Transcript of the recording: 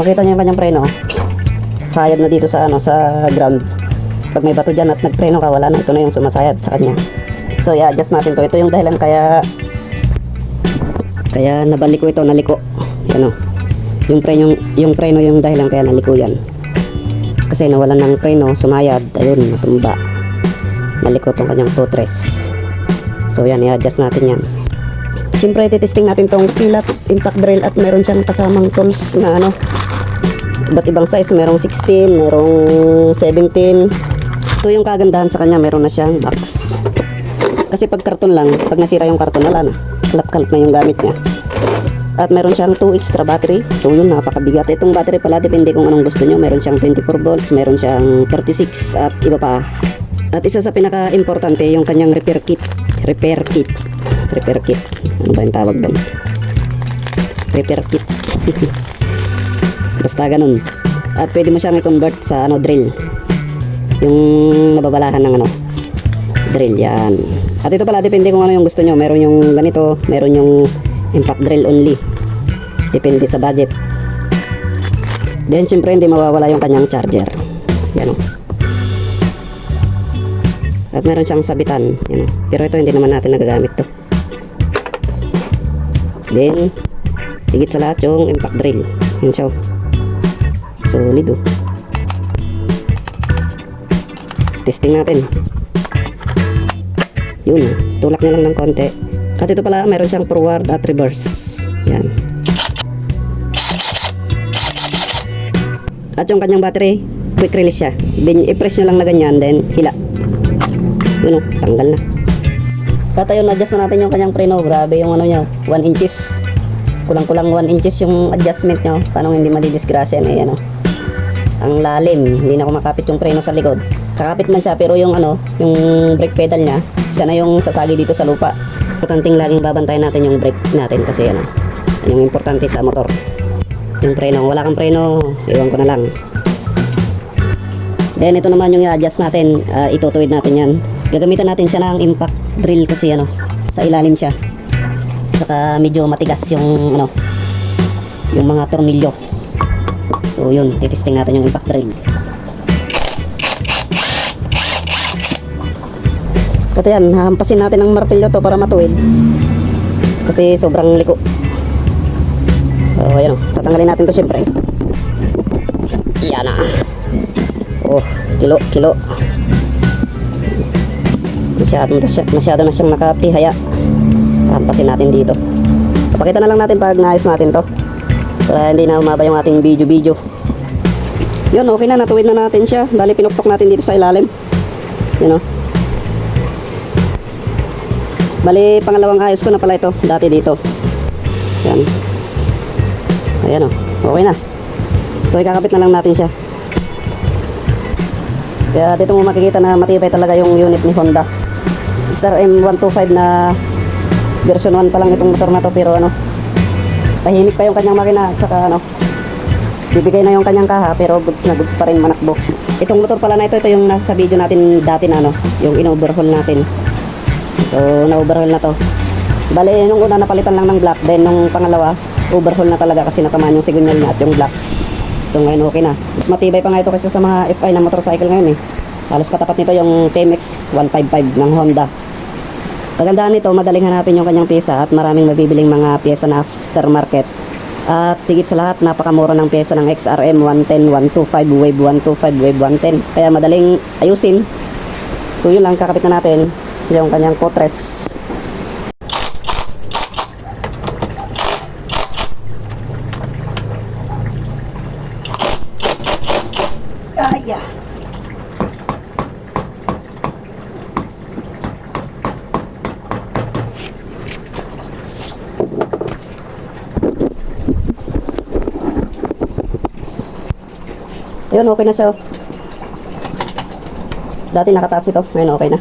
Makita niyo yung kanyang preno. Sayad na dito sa ano sa ground. Pag may bato dyan at nagpreno ka, wala na. Ito na yung sumasayad sa kanya. So, i-adjust natin to. Ito yung dahilan kaya kaya nabalik ko ito, naliko. Yan o. Yung preno, yung preno yung dahilan kaya naliko yan. Kasi nawalan ng preno, sumayad. Ayun, natumba. Naliko tong kanyang footrest. So, yan, i-adjust natin yan. Siyempre, titesting natin tong pilat, impact drill at meron siyang kasamang tools na ano, iba't ibang size. Merong 16, merong 17. Ito yung kagandahan sa kanya, meron na siyang box. Kasi pag karton lang, pag nasira yung karton, wala na. Kalat-kalat na yung gamit niya. At meron siyang 2 extra battery. So yun, napakabigat. Itong battery pala, depende kung anong gusto nyo. Meron siyang 24 volts, meron siyang 36 at iba pa. At isa sa pinaka-importante, yung kanyang repair kit. Repair kit. Repair kit. Ano ba yung tawag doon? Repair kit. Basta ganun. At pwede mo siyang i-convert sa ano drill. Yung nababalahan ng ano drill yan. At ito pala depende kung ano yung gusto nyo. Meron yung ganito, meron yung impact drill only. Depende sa budget. Then syempre hindi mawawala yung kanyang charger. Yan o. At meron siyang sabitan. Yan o. Pero ito hindi naman natin nagagamit to. Then, higit sa lahat yung impact drill. Yan siya o. Solid o. Testing natin. Yun, tulak niya lang ng konti. At ito pala, meron siyang forward at reverse. Yan. At yung kanyang battery, quick release siya. Then, i-press nyo lang na ganyan, then hila. Yun o, tanggal na. At ayun, adjust na natin yung kanyang preno. Grabe yung ano niya, 1 inches. Kulang-kulang 1 inches yung adjustment nyo. Paano hindi madidisgrasya na yan o. Ang lalim, hindi na ako makapit yung preno sa likod. Kakapit man siya, pero yung ano, yung brake pedal niya, siya na yung sasagi dito sa lupa. Importanteng laging babantayan natin yung brake natin kasi ano, yung importante sa motor. Yung preno, wala kang preno, iwan ko na lang. Then ito naman yung i-adjust natin, uh, itutuwid natin yan. Gagamitan natin siya ng impact drill kasi ano, sa ilalim siya. Saka medyo matigas yung ano, yung mga tornilyo. So yun, titesting natin yung impact drill. At yan, hahampasin natin ng martilyo to para matuwid. Kasi sobrang liko. So ayan o, tatanggalin natin to syempre. Yan na. Oh, kilo, kilo. Masyado masyado na siyang nakatihaya. Hahampasin natin dito. Papakita na lang natin pag naayos natin to. Para hindi na umaba yung ating video-video. Yun, okay na. Natuwid na natin siya. Bali, pinuktok natin dito sa ilalim. Yun o. Bali, pangalawang ayos ko na pala ito. Dati dito. Yan. Ayan o. Okay na. So, ikakapit na lang natin siya. Kaya dito mo makikita na matibay talaga yung unit ni Honda. XRM 125 na version 1 pa lang itong motor na to pero ano tahimik pa yung kanyang makina at saka ano bibigay na yung kanyang kaha pero goods na goods pa rin manakbo. Itong motor pala na ito ito yung nasa video natin dati na ano yung in-overhaul natin. So na-overhaul na to. Bale nung una napalitan lang ng black. Then nung pangalawa overhaul na talaga kasi natamaan yung signal niya at yung black. So ngayon okay na. Mas matibay pa nga ito kasi sa mga FI na motorcycle ngayon eh halos katapat nito yung TMX 155 ng Honda Kagandahan nito, madaling hanapin yung kanyang pyesa at maraming mabibiling mga pyesa na aftermarket. At tigit sa lahat, napakamura ng pyesa ng XRM 110, 125, Wave 125, Wave 110. Kaya madaling ayusin. So yun lang, kakapit na natin yung kanyang kotres. Yun, okay na siya. Dati nakataas ito, ngayon okay na.